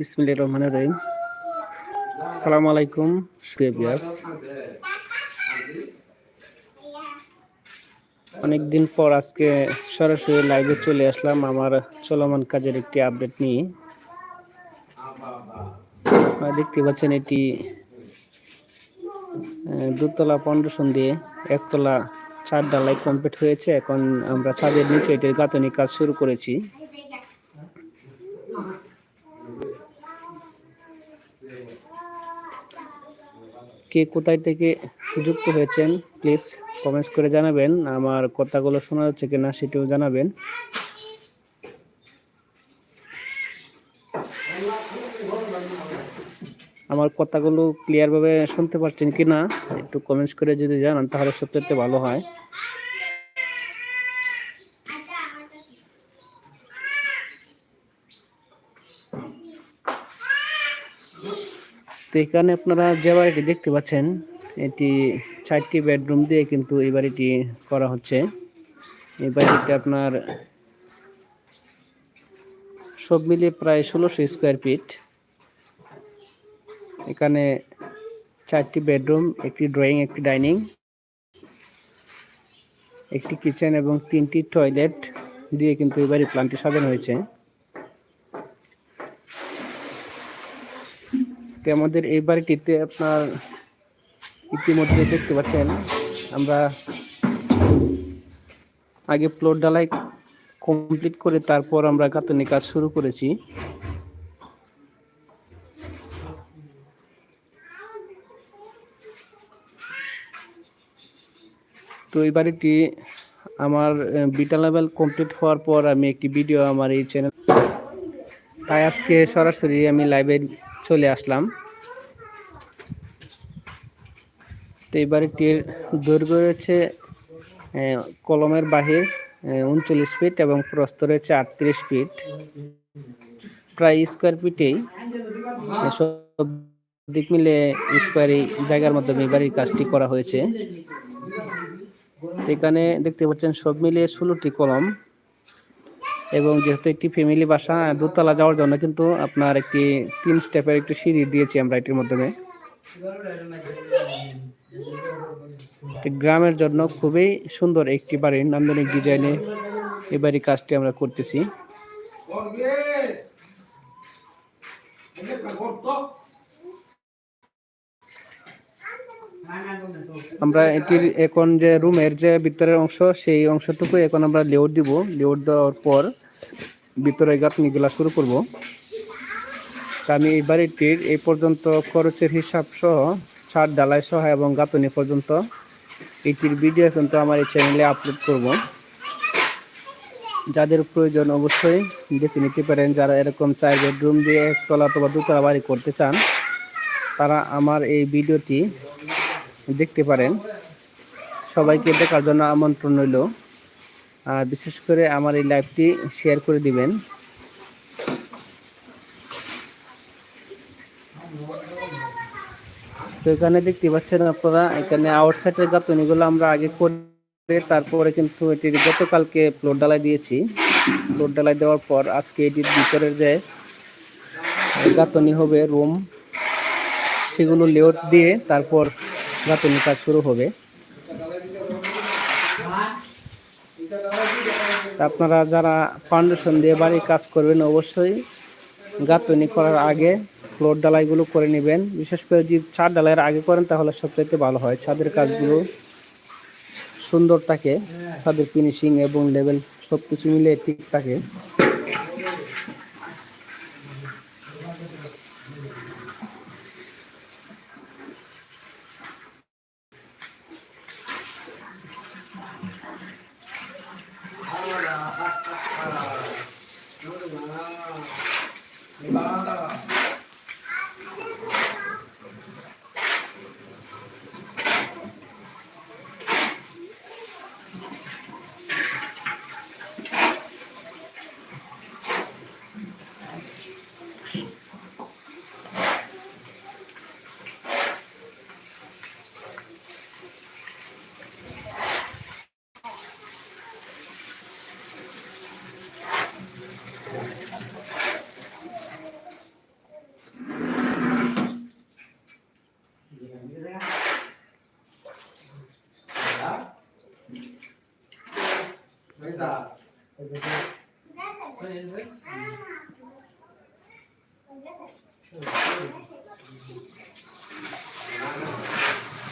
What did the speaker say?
বিসমিল্লাহির রহমানির রহিম। আসসালামু আলাইকুম সুয়েবিয়াস অনেকদিন পর আজকে সরাসরি লাইভে চলে আসলাম আমার চলমান কাজের একটি আপডেট নিয়ে। দেখতে পাচ্ছেন এটি দুতলা ফাউন্ডেশন দিয়ে একতলা চার ডালাই কমপ্লিট হয়েছে। এখন আমরা ছাদের নিচে এটির গাঁথনি কাজ শুরু করেছি। কে কোথায় থেকে যুক্ত হয়েছেন প্লিজ কমেন্টস করে জানাবেন। আমার কথাগুলো শোনা যাচ্ছে কিনা সেটিও জানাবেন। আমার কথাগুলো ক্লিয়ারভাবে শুনতে পারছেন কি না একটু কমেন্টস করে যদি জানান, তাহলে সবচেয়ে ভালো হয়। তো এখানে আপনারা যে বাড়িটি দেখতে পাচ্ছেন, এটি চারটি বেডরুম দিয়ে কিন্তু এই বাড়িটি করা হচ্ছে। এই বাড়িটি আপনার সব মিলিয়ে প্রায় ষোলোশো স্কোয়ার ফিট। এখানে চারটি বেডরুম, একটি ড্রয়িং, একটি ডাইনিং, একটি কিচেন এবং তিনটি টয়লেট দিয়ে কিন্তু এই বাড়ির প্ল্যানটি সাজানো হয়েছে। তো আমাদের এই বাড়িটিতে আপনার ইতিমধ্যে দেখতে পাচ্ছেন, আমরা আগে ফ্লোর ডালাই কমপ্লিট করে তারপর আমরা গাঁথনি কাজ শুরু করেছি। তো এই বাড়িটি আমার বিটা লেভেল কমপ্লিট হওয়ার পর আমি একটি ভিডিও আমার এই চ্যানেল তাই আজকে সরাসরি আমি লাইভে চলে আসলাম। তো এই বাড়িটির দৈর্ঘ্য রয়েছে কলমের বাহির উনচল্লিশ ফিট এবং প্রস্থ রয়েছে আটত্রিশ ফিট। প্রায় স্কোয়ার ফিটেই সব দিক মিলে স্কোয়ারি জায়গার মাধ্যমে এই বাড়ির কাজটি করা হয়েছে। এখানে দেখতে পাচ্ছেন সব মিলিয়ে ষোলোটি কলম। এবং যেহেতু একটি ফ্যামিলি বাসা, দোতলা যাওয়ার জন্য কিন্তু আপনার একটি তিন স্টেপের একটি সিঁড়ি দিয়েছি আমরা এটির মাধ্যমে। গ্রামের জন্য খুবই সুন্দর একটি বাড়ির নান্দনিক ডিজাইনে এই বাড়ির কাজটি আমরা করতেছি। আমরা এটির এখন যে রুমের যে ভিতরের অংশ, সেই অংশটুকু এখন আমরা লেউট দিব। লেউট দেওয়ার পর ভিতরে গাঁথনিগুলা শুরু করব। আমি এই বাড়িটির এই পর্যন্ত খরচের হিসাব সহ ছাদ ডালাই সহ এবং গাঁথনি পর্যন্ত এটির ভিডিও কিন্তু আমার এই চ্যানেলে আপলোড করব। যাদের প্রয়োজন অবশ্যই দেখে নিতে পারেন। যারা এরকম চার বেডরুম দিয়ে একতলা অথবা দুতলা বাড়ি করতে চান, তারা আমার এই ভিডিওটি দেখতে পারেন। সবাইকে দেখার জন্য আমন্ত্রণ রইল। আর বিশেষ করে আমার এই লাইভটি শেয়ার করে দিবেন। তো এখানে দেখতে পাচ্ছেন আপনারা, এখানে আউটসাইডের গাঁথনিগুলো আমরা আগে করে তারপরে কিন্তু এটির গতকালকে ফ্লোর ডালাই দিয়েছি। ফ্লোর ডালাই দেওয়ার পর আজকে এটির ভিতরের যে গাঁথনি হবে রুম সেগুলো লেআউট দিয়ে তারপর গাঁথনি কাজ শুরু হবে। আপনারা যারা ফাউন্ডেশন দিয়ে বাড়ির কাজ করবেন, অবশ্যই গাঁথনি করার আগে ফ্লোর ডালাইগুলো করে নেবেন। বিশেষ করে যদি ছাদ ডালাইয়ের আগে করেন, তাহলে সবচাইতে ভালো হয়। ছাদের কাজগুলো সুন্দর থাকে। ছাদের ফিনিশিং এবং লেভেল সব কিছু মিলে ঠিক থাকে। 今だ。এটা